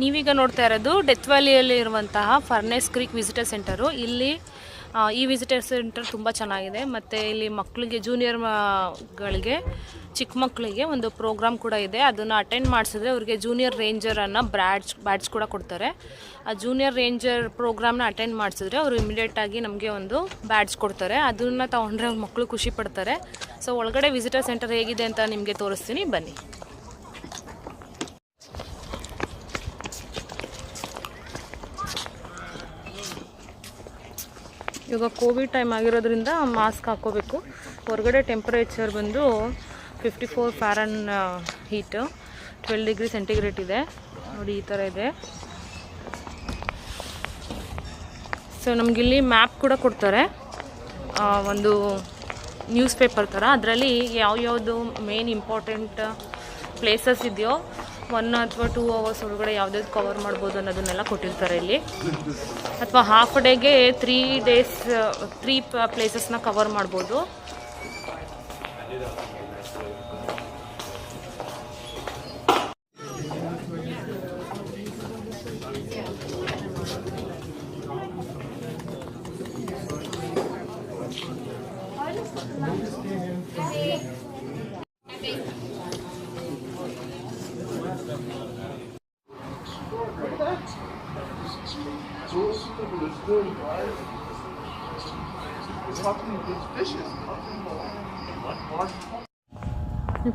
ನೀವೀಗ ನೋಡ್ತಾ ಇರೋದು ಡೆತ್ ವ್ಯಾಲಿಯಲ್ಲಿ ಇರುವಂತಹ ಫರ್ನೆಸ್ ಕ್ರೀಕ್ ವಿಸಿಟರ್ ಸೆಂಟರು. ಇಲ್ಲಿ ಈ ವಿಸಿಟರ್ ಸೆಂಟರ್ ತುಂಬ ಚೆನ್ನಾಗಿದೆ. ಮತ್ತು ಇಲ್ಲಿ ಮಕ್ಕಳಿಗೆ, ಜೂನಿಯರ್ ಗಳಿಗೆ, ಚಿಕ್ಕ ಮಕ್ಕಳಿಗೆ ಒಂದು ಪ್ರೋಗ್ರಾಮ್ ಕೂಡ ಇದೆ. ಅದನ್ನು ಅಟೆಂಡ್ ಮಾಡಿಸಿದ್ರೆ ಅವರಿಗೆ ಜೂನಿಯರ್ ರೇಂಜರನ್ನು ಬ್ಯಾಡ್ಜ್ ಬ್ಯಾಡ್ಜ್ ಕೂಡ ಕೊಡ್ತಾರೆ. ಆ ಜೂನಿಯರ್ ರೇಂಜರ್ ಪ್ರೋಗ್ರಾಮ್ನ ಅಟೆಂಡ್ ಮಾಡಿಸಿದ್ರೆ ಅವರು ಇಮಿಡಿಯೇಟಾಗಿ ನಮಗೆ ಒಂದು ಬ್ಯಾಡ್ಜ್ ಕೊಡ್ತಾರೆ. ಅದನ್ನು ತೊಗೊಂಡ್ರೆ ಮಕ್ಕಳು ಖುಷಿ ಪಡ್ತಾರೆ. ಸೊ ಒಳಗಡೆ ವಿಸಿಟರ್ ಸೆಂಟರ್ ಹೇಗಿದೆ ಅಂತ ನಿಮಗೆ ತೋರಿಸ್ತೀನಿ. ಬನ್ನಿ. ಇವಾಗ ಕೋವಿಡ್ ಟೈಮ್ ಆಗಿರೋದ್ರಿಂದ ಮಾಸ್ಕ್ ಹಾಕೋಬೇಕು. ಹೊರಗಡೆ ಟೆಂಪ್ರೇಚರ್ ಬಂದು fifty four Fahrenheit heat twelve degree centigrade ಇದೆ. ನೋಡಿ ಈ ಥರ ಇದೆ. ಸೊ ನಮಗಿಲ್ಲಿ ಮ್ಯಾಪ್ ಕೂಡ ಕೊಡ್ತಾರೆ. ಒಂದು ನ್ಯೂಸ್ ಪೇಪರ್ ಥರ ಅದರಲ್ಲಿ ಯಾವ್ಯಾವುದು ಮೇನ್ ಇಂಪಾರ್ಟೆಂಟ್ ಪ್ಲೇಸಸ್ ಇದೆಯೋ ಒನ್ ಅಥವಾ ಟೂ ಅವರ್ಸ್ ಒಳಗಡೆ ಯಾವುದ್ಯಾವ್ದು ಕವರ್ ಮಾಡ್ಬೋದು ಅನ್ನೋದನ್ನೆಲ್ಲ ಕೊಟ್ಟಿರ್ತಾರೆ ಇಲ್ಲಿ. ಅಥವಾ ಹಾಫ್ ಡೇಗೆ ತ್ರೀ ಡೇಸ್ ತ್ರೀ ಪ್ಲೇಸಸ್ನ ಕವರ್ ಮಾಡ್ಬೋದು.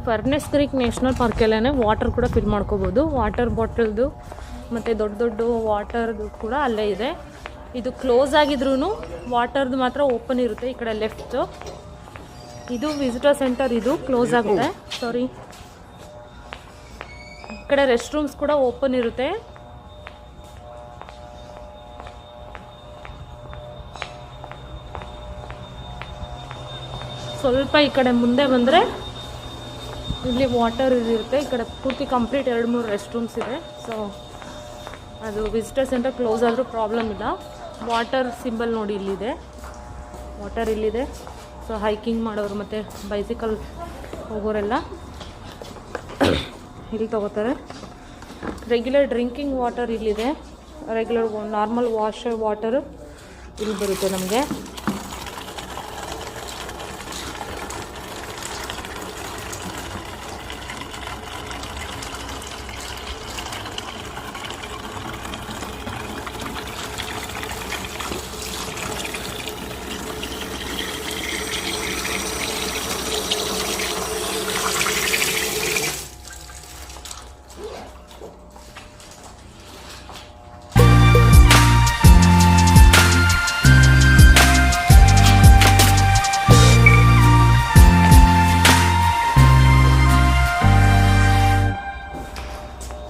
ಫರ್ನೆಸ್ ಕ್ರೀಕ್ ನ್ಯಾಷನಲ್ ಪಾರ್ಕಲ್ಲೇ ವಾಟರ್ ಕೂಡ ಫಿಲ್ ಮಾಡ್ಕೋಬೋದು. ವಾಟರ್ ಬಾಟಲ್ದು ಮತ್ತು ದೊಡ್ಡ ದೊಡ್ಡ ವಾಟರ್ದು ಕೂಡ ಅಲ್ಲೇ ಇದೆ. ಇದು ಕ್ಲೋಸ್ ಆಗಿದ್ರೂ ವಾಟರ್ದು ಮಾತ್ರ ಓಪನ್ ಇರುತ್ತೆ ಈ ಕಡೆ ಲೆಫ್ಟು ಇದು ವಿಸಿಟರ್ ಸೆಂಟರ್ ಇದು ಕ್ಲೋಸ್ ಆಗುತ್ತೆ. ಸಾರಿ ಈ ಕಡೆ ರೆಸ್ಟ್ ರೂಮ್ಸ್ ಕೂಡ ಓಪನ್ ಇರುತ್ತೆ. ಸ್ವಲ್ಪ ಈ ಕಡೆ ಮುಂದೆ ಬಂದರೆ ಇಲ್ಲಿ ವಾಟರ್ ಇರುತ್ತೆ. ಈ ಕಡೆ ಪೂರ್ತಿ ಕಂಪ್ಲೀಟ್ ಎರಡು ಮೂರು ರೆಸ್ಟ್ ರೂಮ್ಸ್ ಇದೆ. ಸೊ ಅದು ವಿಸಿಟರ್ ಸೆಂಟರ್ ಕ್ಲೋಸ್ ಆದರೂ ಪ್ರಾಬ್ಲಮ್ ಇಲ್ಲ. ವಾಟರ್ ಸಿಂಬಲ್ ನೋಡಿ ಇಲ್ಲಿದೆ. ವಾಟರ್ ಇಲ್ಲಿದೆ. ಸೊ ಹೈಕಿಂಗ್ ಮಾಡೋರು ಮತ್ತು ಬೈಸಿಕಲ್ ಹೋಗೋರೆಲ್ಲ ಇಲ್ಲಿ ತಗೋತಾರೆ. ರೆಗ್ಯುಲರ್ ಡ್ರಿಂಕಿಂಗ್ ವಾಟರ್ ಇಲ್ಲಿದೆ. ರೆಗ್ಯುಲರ್ ನಾರ್ಮಲ್ ವಾಶ್ ವಾಟರ್ ಇಲ್ಲಿ ಬರುತ್ತೆ ನಮಗೆ.